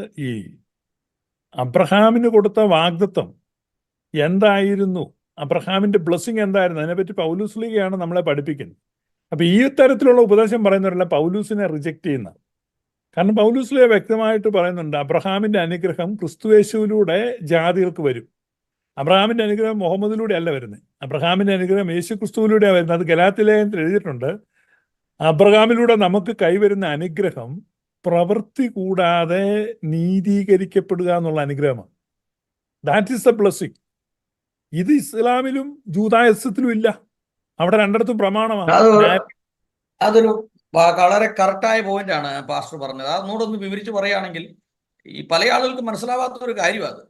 ഈ അബ്രഹാമിന് കൊടുത്ത വാഗ്ദത്വം എന്തായിരുന്നു? അബ്രഹാമിന്റെ ബ്ലെസ്സിങ് എന്തായിരുന്നു? അതിനെപ്പറ്റി പൗലൂസ് ലീഗയാണ് നമ്മളെ പഠിപ്പിക്കുന്നത്. അപ്പൊ ഈ തരത്തിലുള്ള ഉപദേശം പറയുന്നവരല്ല പൗലൂസിനെ റിജക്റ്റ് ചെയ്യുന്ന കാരണം പൗലൂസ് ലീഗ വ്യക്തമായിട്ട് പറയുന്നുണ്ട് അബ്രഹാമിന്റെ അനുഗ്രഹം ക്രിസ്തുവേശുവിലൂടെ ജാതികൾക്ക് വരും. അബ്രഹാമിന്റെ അനുഗ്രഹം മുഹമ്മദിലൂടെ അല്ല വരുന്നത്. അബ്രഹാമിന്റെ അനുഗ്രഹം യേശു ക്രിസ്തുവിലൂടെയാണ് വരുന്നത്. അത് ഗലാത്തിലേഖനത്തിൽ എഴുതിയിട്ടുണ്ട്. അബ്രഹാമിലൂടെ നമുക്ക് കൈവരുന്ന അനുഗ്രഹം പ്രവൃത്തി കൂടാതെ നീതീകരിക്കപ്പെടുക എന്നുള്ള അനുഗ്രഹമാണ്. ദാറ്റ് ഈസ് എ ബ്ലസ്സിങ് ഇത് ഇസ്ലാമിലും ജൂതായസത്തിലും ഇല്ല. അവിടെ രണ്ടിടത്തും പ്രമാണമാണ്. അതൊരു വളരെ കറക്റ്റായ പോയിന്റ് ആണ് പാസ്റ്റർ പറഞ്ഞത്. അതൊന്നുകൂടെ ഒന്ന് വിവരിച്ച് പറയുകയാണെങ്കിൽ ഈ പല ആളുകൾക്ക് മനസ്സിലാവാത്ത ഒരു കാര്യമാണ് അത്.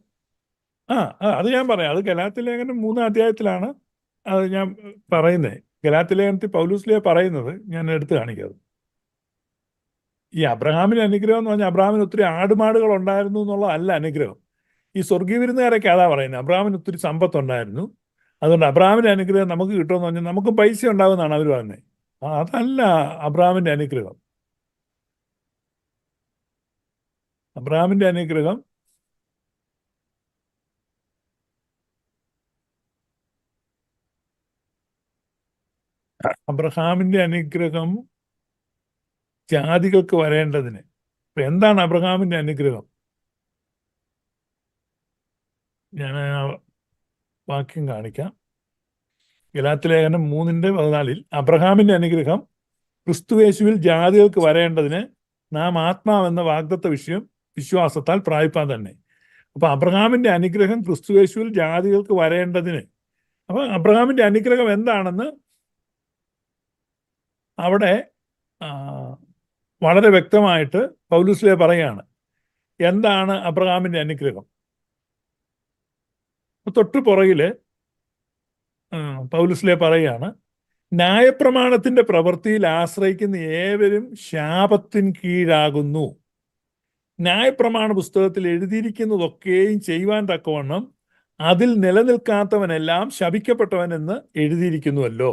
ആ അത് ഞാൻ പറയാം. അത് ഗലാത്തി ലേഖനം മൂന്നാം അധ്യായത്തിലാണ് അത് ഞാൻ പറയുന്നത്. ഗലാത്തി ലേഖനത്തിൽ പൗലൂസ്ലിയ പറയുന്നത്. ഞാൻ എടുത്തു കാണിക്കാതെ ഈ അബ്രഹാമിന് അനുഗ്രഹം എന്ന് പറഞ്ഞാൽ അബ്രഹാമിന് ഒത്തിരി ആടുമാടുകൾ ഉണ്ടായിരുന്നു എന്നുള്ളതല്ല അനുഗ്രഹം. ഈ സ്വർഗീയ വിരുന്നുകാരൊക്കെ അതാ പറയുന്നത്. അബ്രഹാമിന് ഒത്തിരി സമ്പത്തുണ്ടായിരുന്നു. അതുകൊണ്ട് അബ്രഹാമിന്റെ അനുഗ്രഹം നമുക്ക് കിട്ടുമെന്ന് പറഞ്ഞാൽ നമുക്ക് പൈസ ഉണ്ടാകുമെന്നാണ് അവർ ആ, അതല്ല അബ്രഹാമിന്റെ അനുഗ്രഹം. അബ്രഹാമിന്റെ അനുഗ്രഹം അബ്രഹാമിന്റെ അനുഗ്രഹം ജാതികൾക്ക് വരേണ്ടതിന്. ഇപ്പൊ എന്താണ് അബ്രഹാമിന്റെ അനുഗ്രഹം? ഞാൻ വാക്യം കാണിക്കാം. ഗലാത്ത് ലേഖനം മൂന്നിന്റെ പതിനാലിൽ അബ്രഹാമിന്റെ അനുഗ്രഹം ക്രിസ്തുവേശുവിൽ ജാതികൾക്ക് വരേണ്ടതിന് നാം ആത്മാവെന്ന വാഗ്ദത്ത വിഷയം വിശ്വാസത്താൽ പ്രാപിപ്പാൻ തന്നെ. അപ്പൊ അബ്രഹാമിന്റെ അനുഗ്രഹം ക്രിസ്തുവേശുവിൽ ജാതികൾക്ക് വരേണ്ടതിന്. അപ്പൊ അബ്രഹാമിന്റെ അനുഗ്രഹം എന്താണെന്ന് അവിടെ വളരെ വ്യക്തമായിട്ട് പൗലൂസിലെ പറയാണ് എന്താണ് അബ്രഹാമിന്റെ അനുഗ്രഹം? തൊട്ടു പുറകിൽ പൗലൂസിലെ പറയാണ് ന്യായപ്രമാണത്തിന്റെ പ്രവൃത്തിയിൽ ആശ്രയിക്കുന്ന ഏവരും ശാപത്തിൻ കീഴാകുന്നു. ന്യായപ്രമാണ പുസ്തകത്തിൽ എഴുതിയിരിക്കുന്നതൊക്കെയും ചെയ്യുവാൻ തക്കവണ്ണം അതിൽ നിലനിൽക്കാത്തവനെല്ലാം ശപിക്കപ്പെട്ടവനെന്ന് എഴുതിയിരിക്കുന്നുവല്ലോ.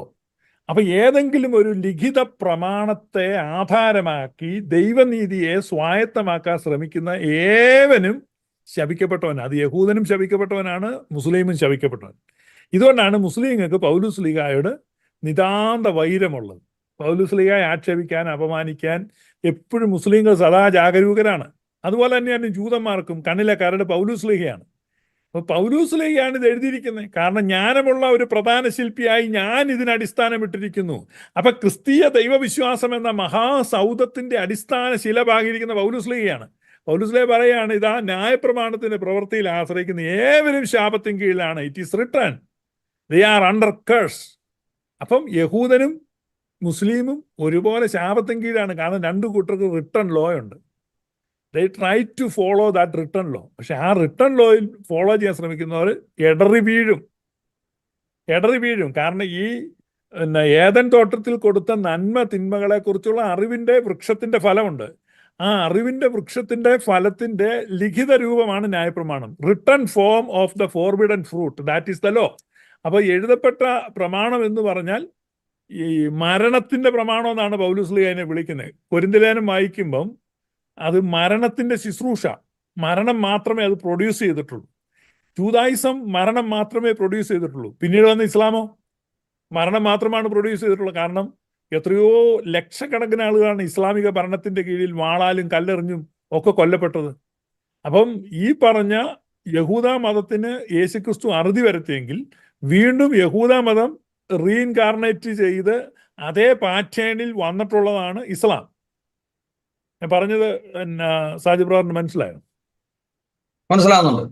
അപ്പൊ ഏതെങ്കിലും ഒരു ലിഖിത പ്രമാണത്തെ ആധാരമാക്കി ദൈവനീതിയെ സ്വായത്തമാക്കാൻ ശ്രമിക്കുന്ന ഏവനും ശപിക്കപ്പെട്ടവൻ അത് യഹൂദനും ശപിക്കപ്പെട്ടവനാണ് മുസ്ലിമും ശപിക്കപ്പെട്ടവൻ. ഇതുകൊണ്ടാണ് മുസ്ലിങ്ങൾക്ക് പൗലൂസ് ലീഗായോട് നിതാന്ത വൈരമുള്ളത്. പൗലൂസ് ലീഗായെ ആക്ഷേപിക്കാൻ അപമാനിക്കാൻ എപ്പോഴും മുസ്ലിങ്ങൾ സദാ ജാഗരൂകരാണ്. അതുപോലെ തന്നെയാണ് ജൂതന്മാർക്കും കണ്ണിലെ കരട് പൗലൂസ് ലീഗയാണ്. അപ്പൊ പൗലൂസിലേക്കാണ് ഇത് എഴുതിയിരിക്കുന്നത്. കാരണം ജ്ഞാനമുള്ള ഒരു പ്രധാന ശില്പിയായി ഞാൻ ഇതിന് അടിസ്ഥാനമിട്ടിരിക്കുന്നു. അപ്പൊ ക്രിസ്തീയ ദൈവവിശ്വാസം എന്ന മഹാസൗദത്തിന്റെ അടിസ്ഥാന ശില ഭാഗിയിരിക്കുന്ന പൗലൂസ്ലേ പറയാണ് ഇതാ ന്യായപ്രമാണത്തിന്റെ പ്രവൃത്തിയിൽ ആശ്രയിക്കുന്ന ഏവരും ശാപത്തിൻ കീഴിലാണ്. It is written they are under curse അപ്പം യഹൂദനും മുസ്ലിമും ഒരുപോലെ ശാപത്തിൻ കീഴാണ് കാരണം രണ്ടു കൂട്ടർക്ക് റിട്ടേൺ ലോ ഉണ്ട്. They try to follow that written law പക്ഷെ ആ റിട്ടേൺ ലോയിൽ ഫോളോ ചെയ്യാൻ ശ്രമിക്കുന്നവർ എടറി വീഴും. എടറി വീഴും. കാരണം ഈ പിന്നെ ഏതൻ തോട്ടത്തിൽ കൊടുത്ത നന്മ തിന്മകളെ കുറിച്ചുള്ള അറിവിന്റെ വൃക്ഷത്തിന്റെ ഫലമുണ്ട്. ആ അറിവിന്റെ വൃക്ഷത്തിന്റെ ഫലത്തിന്റെ ലിഖിത രൂപമാണ് ന്യായപ്രമാണം. Written form of the forbidden fruit that is the law അപ്പൊ എഴുതപ്പെട്ട പ്രമാണം എന്ന് പറഞ്ഞാൽ ഈ മരണത്തിന്റെ പ്രമാണം എന്നാണ് പൗലുസ്ലി അതിനെ വിളിക്കുന്നത്. പൊരിന്തലേനം വായിക്കുമ്പം അത് മരണത്തിന്റെ ശുശ്രൂഷ. മരണം മാത്രമേ അത് പ്രൊഡ്യൂസ് ചെയ്തിട്ടുള്ളൂ. ജൂതായിസം മരണം മാത്രമേ പ്രൊഡ്യൂസ് ചെയ്തിട്ടുള്ളൂ. പിന്നീട് വന്ന ഇസ്ലാമോ? മരണം മാത്രമാണ് പ്രൊഡ്യൂസ് ചെയ്തിട്ടുള്ളത്. കാരണം എത്രയോ ലക്ഷക്കണക്കിന് ആളുകളാണ് ഇസ്ലാമിക ഭരണത്തിന്റെ കീഴിൽ വാളാലും കല്ലെറിഞ്ഞും ഒക്കെ കൊല്ലപ്പെട്ടത്. അപ്പം ഈ പറഞ്ഞ യഹൂദ മതത്തിന് യേശുക്രിസ്തു അറുതി വരുത്തിയെങ്കിൽ വീണ്ടും യഹൂദ മതം റീഇൻകാർണേറ്റ് ചെയ്ത് അതേ പാറ്റേണിൽ വന്നിട്ടുള്ളതാണ് ഇസ്ലാം. ഞാൻ പറഞ്ഞത് പിന്നെ മനസ്സിലായോ? മനസ്സിലാവുന്നുണ്ട്